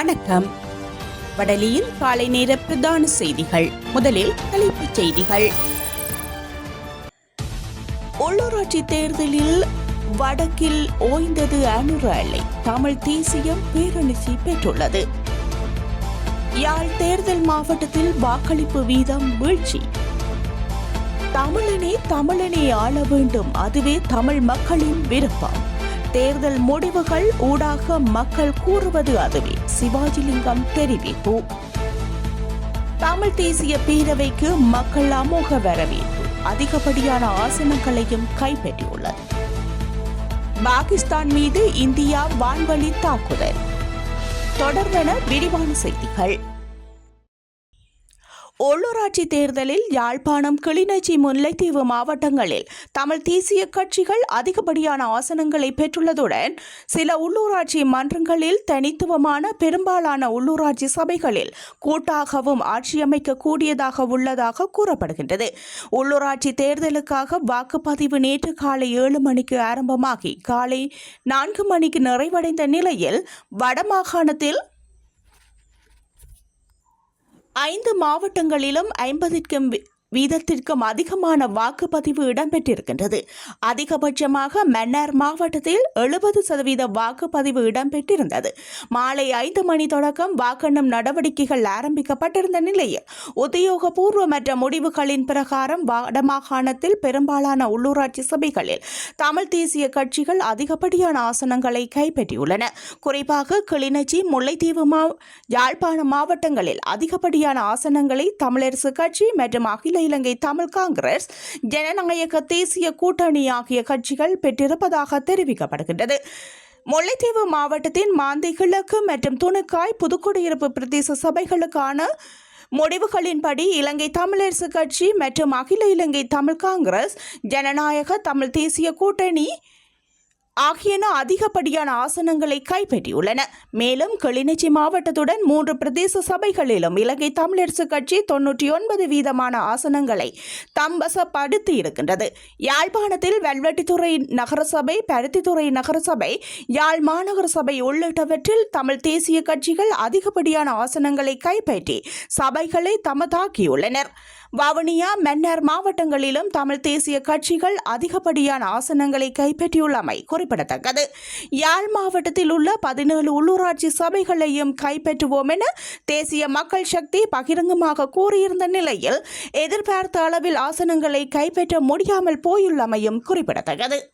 வணக்கம். வடலியில் காலை நேர பிரதான செய்திகள். முதலில் தலைப்புச் செய்திகள். உள்ளூராட்சி தேர்தலில் வடக்கில் ஓய்ந்தது அனுர அலை. தமிழ் தேசியம் பேரணிசி பெற்றுள்ளது. யாழ் தேர்தல் மாவட்டத்தில் வாக்களிப்பு வீதம் வீழ்ச்சி. தமிழனே தமிழனே ஆள வேண்டும். அதுவே தமிழ் மக்களின் விருப்பம். தேர்தல் முடிவுகள் ஊடாக மக்கள் கூறுவது அதுவே. சிவாஜிலிங்கம் தெரிவிப்பு. தமிழ் தேசிய பேரவைக்கு மக்கள் அமோக வரவேற்பு. அதிகப்படியான ஆசனங்களையும் கைப்பற்றியுள்ளது. பாகிஸ்தான் மீது இந்தியா வான்வழி தாக்குதல். தொடர்ந்தன விரிவான செய்திகள். உள்ளூராட்சி தேர்தலில் யாழ்ப்பாணம் கிளிநொச்சி முல்லைத்தீவு மாவட்டங்களில் தமிழ் தேசிய கட்சிகள் அதிகப்படியான ஆசனங்களை பெற்றுள்ளதுடன் சில உள்ளூராட்சி மன்றங்களில் தனித்துவமான பெரும்பாலான உள்ளூராட்சி சபைகளில் கூட்டாகவும் ஆட்சியமைக்கக்கூடியதாக உள்ளதாக கூறப்படுகின்றது. உள்ளூராட்சி தேர்தலுக்காக வாக்குப்பதிவு நேற்று காலை ஏழு மணிக்கு ஆரம்பமாகி காலை நான்கு மணிக்கு நிறைவடைந்த நிலையில் வடமாகாணத்தில் ஐந்து மாவட்டங்களிலும் ஐம்பதிற்கும் வீதத்திற்கும் அதிகமான வாக்குப்பதிவு இடம்பெற்றிருக்கின்றது. அதிகபட்சமாக மன்னார் மாவட்டத்தில் எழுபது சதவீத வாக்குப்பதிவு இடம்பெற்றிருந்தது. மாலை ஐந்து மணி தொடக்கம் வாக்கெண்ணும் நடவடிக்கைகள் ஆரம்பிக்கப்பட்டிருந்த நிலையில் உத்தியோகபூர்வமற்ற முடிவுகளின் பிரகாரம் வடமாகாணத்தில் பெரும்பாலான உள்ளூராட்சி சபைகளில் தமிழ் தேசிய கட்சிகள் அதிகப்படியான ஆசனங்களை கைப்பற்றியுள்ளன. குறிப்பாக கிளிநொச்சி முல்லைத்தீவு மா யாழ்ப்பாண மாவட்டங்களில் அதிகப்படியான ஆசனங்களை தமிழரசு கட்சி மற்றும் அகில இலங்கை தமிழ் காங்கிரஸ் ஜனநாயக தேசிய கூட்டணி ஆகிய கட்சிகள் பெற்றிருப்பதாக தெரிவிக்கப்படுகின்றது. முல்லைத்தீவு மாவட்டத்தின் மாந்தை கிழக்கு மற்றும் துணுக்காய் புதுக்குடியிருப்பு பிரதேச சபைகளுக்கான முடிவுகளின்படி இலங்கை தமிழரசு கட்சி மற்றும் அகில இலங்கை தமிழ் காங்கிரஸ் ஜனநாயக தமிழ் தேசிய கூட்டணி ஆகியன அதிகப்படியான ஆசனங்களை கைப்பற்றியுள்ளன. மேலும் கிளிநொச்சி மாவட்டத்துடன் மூன்று பிரதேச சபைகளிலும் இலங்கை தமிழரசு கட்சி தொன்னூற்றி ஒன்பது வீதமான ஆசனங்களை தம்பசப்படுத்தி இருக்கின்றது. யாழ்ப்பாணத்தில் வெல்வெட்டித்துறை நகரசபை பருத்தித்துறை நகரசபை யாழ் மாநகர சபை உள்ளிட்டவற்றில் தமிழ் தேசிய கட்சிகள் அதிகப்படியான ஆசனங்களை கைப்பற்றி சபைகளை தமதாக்கியுள்ளனர். வவுனியா மன்னார் மாவட்டங்களிலும் தமிழ் தேசிய கட்சிகள் அதிகப்படியான ஆசனங்களை கைப்பற்றியுள்ளமை குறிப்பிடத்தக்கது. யாழ் மாவட்டத்தில் உள்ள பதினேழு உள்ளூராட்சி சபைகளையும் கைப்பற்றுவோம் என தேசிய மக்கள் சக்தி பகிரங்கமாக கூறியிருந்த நிலையில் எதிர்பார்த்த அளவில் ஆசனங்களை கைப்பற்ற முடியாமல் போயுள்ளமையும் குறிப்பிடத்தக்கது.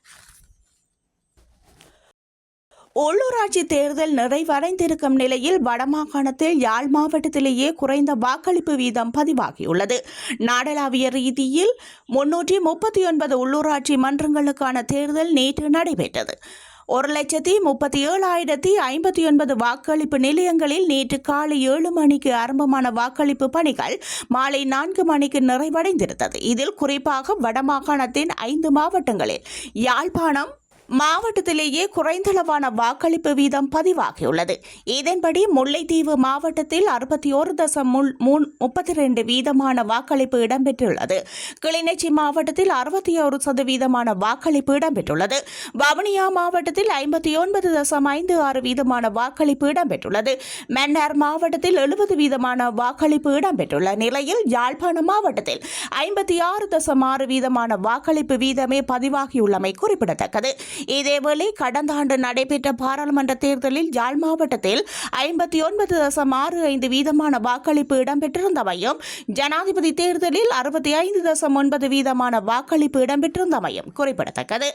உள்ளூராட்சி தேர்தல் நிறைவடைந்திருக்கும் நிலையில் வடமாகாணத்தில் யாழ் மாவட்டத்திலேயே குறைந்த வாக்களிப்பு வீதம் பதிவாகியுள்ளது. நாடளாவிய ரீதியில் முன்னூற்றி முப்பத்தி ஒன்பது உள்ளூராட்சி மன்றங்களுக்கான தேர்தல் நேற்று நடைபெற்றது. ஒரு லட்சத்தி முப்பத்தி ஏழாயிரத்தி ஐம்பத்தி ஒன்பது வாக்களிப்பு நிலையங்களில் நேற்று காலை ஏழு மணிக்கு ஆரம்பமான வாக்களிப்பு பணிகள் மாலை நான்கு மணிக்கு நிறைவடைந்திருந்தது. இதில் குறிப்பாக வடமாகாணத்தின் ஐந்து மாவட்டங்களில் யாழ்ப்பாணம் மாவட்டத்திலேயே குறைந்தளவான வாக்களிப்பு வீதம் பதிவாகியுள்ளது. இதன்படி முல்லைத்தீவு மாவட்டத்தில் அறுபத்தி ஒரு தசம் மூன் முப்பத்தி ரெண்டு வீதமான வாக்களிப்பு இடம்பெற்றுள்ளது. கிளிநொச்சி மாவட்டத்தில் அறுபத்தி ஒரு சதவீதமான வாக்களிப்பு இடம்பெற்றுள்ளது. வவுனியா மாவட்டத்தில் ஐம்பத்தி ஒன்பது தசம் ஐந்து ஆறு வீதமான வாக்களிப்பு இடம்பெற்றுள்ளது. மன்னார் மாவட்டத்தில் எழுபது வீதமான வாக்களிப்பு இடம்பெற்றுள்ள நிலையில் யாழ்ப்பாணம் மாவட்டத்தில் ஐம்பத்தி ஆறு தசம் ஆறு வீதமான வாக்களிப்பு வீதமே பதிவாகியுள்ளமை குறிப்பிடத்தக்கது. இதேவேளை கடந்த ஆண்டு நடைபெற்ற பாராளுமன்ற தேர்தலில் யாழ் மாவட்டத்தில் ஐம்பத்தி ஒன்பது தசம் ஆறு ஐந்து வீதமான வாக்களிப்பு இடம்பெற்றிருந்தமையும் ஜனாதிபதி தேர்தலில் அறுபத்தி ஐந்து தசம் ஒன்பது வீதமான வாக்களிப்பு இடம்பெற்றிருந்தமையும் குறிப்பிடத்தக்கது.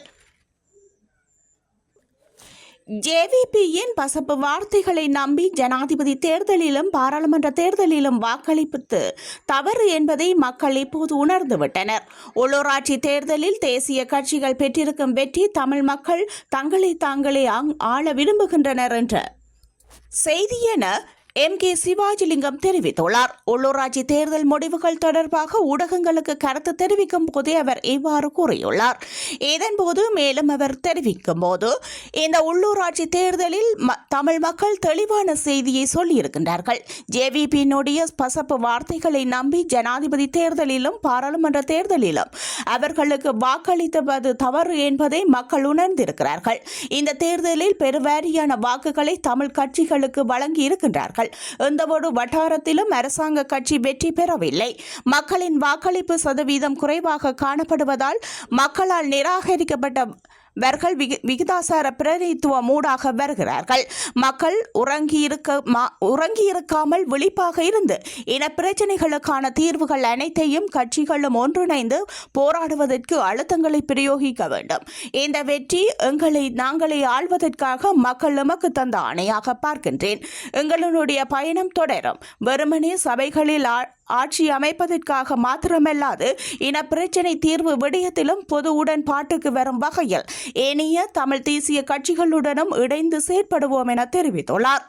ஜேவிபியின் பசப்பு வார்த்தைகளை நம்பி ஜனாதிபதி தேர்தலிலும் பாராளுமன்ற தேர்தலிலும் வாக்களிப்பது தவறு என்பதை மக்கள் இப்போது உணர்ந்துவிட்டனர் உள்ளூராட்சி தேர்தலில் தேசிய கட்சிகள் பெற்றிருக்கும் வெற்றி தமிழ் மக்கள் தங்களை தாங்களே ஆங்- ஆள விரும்புகின்றனர் என்ற. செய்தி என எம் கே சிவாஜிலிங்கம் தெரிவித்துள்ளார். உள்ளூராட்சி தேர்தல் முடிவுகள் தொடர்பாக ஊடகங்களுக்கு கருத்து தெரிவிக்கும் போதே அவர் இவ்வாறு கூறியுள்ளார். இதன்போது மேலும் அவர் தெரிவிக்கும் போது இந்த உள்ளூராட்சி தேர்தலில் ம- தமிழ் மக்கள் தெளிவான செய்தியை சொல்லியிருக்கின்றார்கள். ஜேவிபியினுடைய பசப்பு வார்த்தைகளை நம்பி ஜனாதிபதி தேர்தலிலும் பாராளுமன்ற தேர்தலிலும் அவர்களுக்கு வாக்களித்தது தவறு என்பதை மக்கள் உணர்ந்திருக்கிறார்கள். இந்த தேர்தலில் பெருவாரியான வாக்குகளை தமிழ் கட்சிகளுக்கு வழங்கி இருக்கின்றார்கள் எந்தவொரு வட்டாரத்திலும் அரசாங்க கட்சி வெற்றி பெறவில்லை. மக்களின் வாக்களிப்பு சதவீதம் குறைவாக காணப்படுவதால் மக்களால் நிராகரிக்கப்பட்ட வர்கள் விகி விகிதாசார பிரதித்துவம் ஊடாக வருகிறார்கள். மக்கள் உறங்கியிருக்க மா- உறங்கியிருக்காமல் விழிப்பாக இருந்து இன பிரச்சனைகளுக்கான தீர்வுகள் அனைத்தையும் கட்சிகளும் ஒன்றிணைந்து போராடுவதற்கு அழுத்தங்களை பிரயோகிக்க வேண்டும். இந்த வெற்றி எங்களை நாங்களே ஆள்வதற்காக மக்கள் எமக்கு தந்த ஆணையாக பார்க்கின்றேன். எங்களுடைய பயணம் தொடரும். வெறுமனே சபைகளில் ஆ- ஆட்சி அமைப்பதற்காக மாத்திரமல்லாது இன பிரச்சினை தீர்வு விடயத்திலும் பொது உடன்பாட்டுக்கு வரும் வகையில் ஏனைய தமிழ் தேசிய கட்சிகளுடனும் இணைந்து செயற்படுவோம் என தெரிவித்துள்ளார்.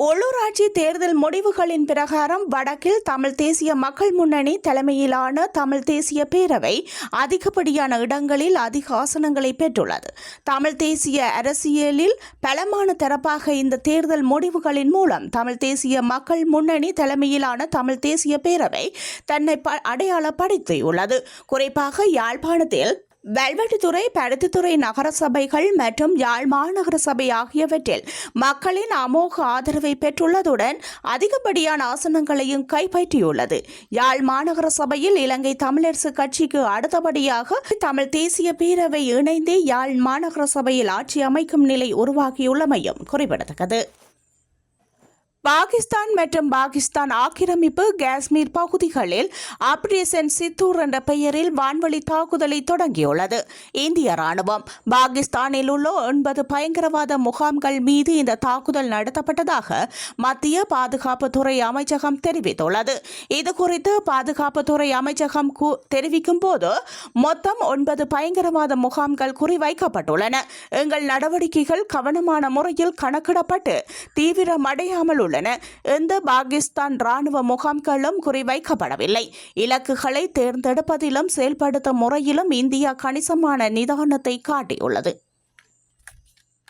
உள்ளூராட்சி தேர்தல் முடிவுகளின் பிரகாரம் வடக்கில் தமிழ் தேசிய மக்கள் முன்னணி தலைமையிலான தமிழ் தேசிய பேரவை அதிகப்படியான இடங்களில் அதிக ஆசனங்களை பெற்றுள்ளது. தமிழ் தேசிய அரசியலில் பலமான தரப்பாக இந்த தேர்தல் முடிவுகளின் மூலம் தமிழ் தேசிய மக்கள் முன்னணி தலைமையிலான தமிழ் தேசிய பேரவை தன்னை ப- அடையாளப்படுத்தியுள்ளது. குறிப்பாக யாழ்ப்பாணத்தில் வெல்வெட்டுத்துறை பருத்தித்துறை நகர சபைகள் மற்றும் யாழ் மாநகர சபை ஆகியவற்றில் மக்களின் அமோக ஆதரவை பெற்றுள்ளதுடன் அதிகப்படியான ஆசனங்களையும் கைப்பற்றியுள்ளது. யாழ் மாநகர சபையில் இலங்கை தமிழரசு கட்சிக்கு அடுத்தபடியாக தமிழ் தேசிய பேரவை இணைந்து யாழ் மாநகர சபையில் ஆட்சி அமைக்கும் நிலை உருவாகியுள்ளமையும் குறிப்பிடத்தக்கது. பாகிஸ்தான் மற்றும் பாகிஸ்தான் ஆக்கிரமிப்பு காஷ்மீர் பகுதிகளில் ஆபரேஷன் சித்தூர் என்ற பெயரில் வான்வழி தாக்குதலை தொடங்கியுள்ளது. இந்திய ராணுவம் பாகிஸ்தானில் உள்ள ஒன்பது பயங்கரவாத முகாம்கள் மீது இந்த தாக்குதல் நடத்தப்பட்டதாக மத்திய பாதுகாப்புத்துறை அமைச்சகம் தெரிவித்துள்ளது. இதுகுறித்து பாதுகாப்புத்துறை அமைச்சகம் தெரிவிக்கும் போது மொத்தம் ஒன்பது பயங்கரவாத முகாம்கள் குறிவைக்கப்பட்டுள்ளன. எங்கள் நடவடிக்கைகள் கவனமான முறையில் கணக்கிடப்பட்டு தீவிரமடையாமல் தெரிவித்துள்ளன எந்த பாகிஸ்தான் ராணுவ முகாம்களும் குறிவைக்கப்படவில்லை. இலக்குகளை தேர்ந்தெடுப்பதிலும் செயல்படுத்தும் முறையிலும் இந்தியா கணிசமான நிதானத்தை காட்டியுள்ளது.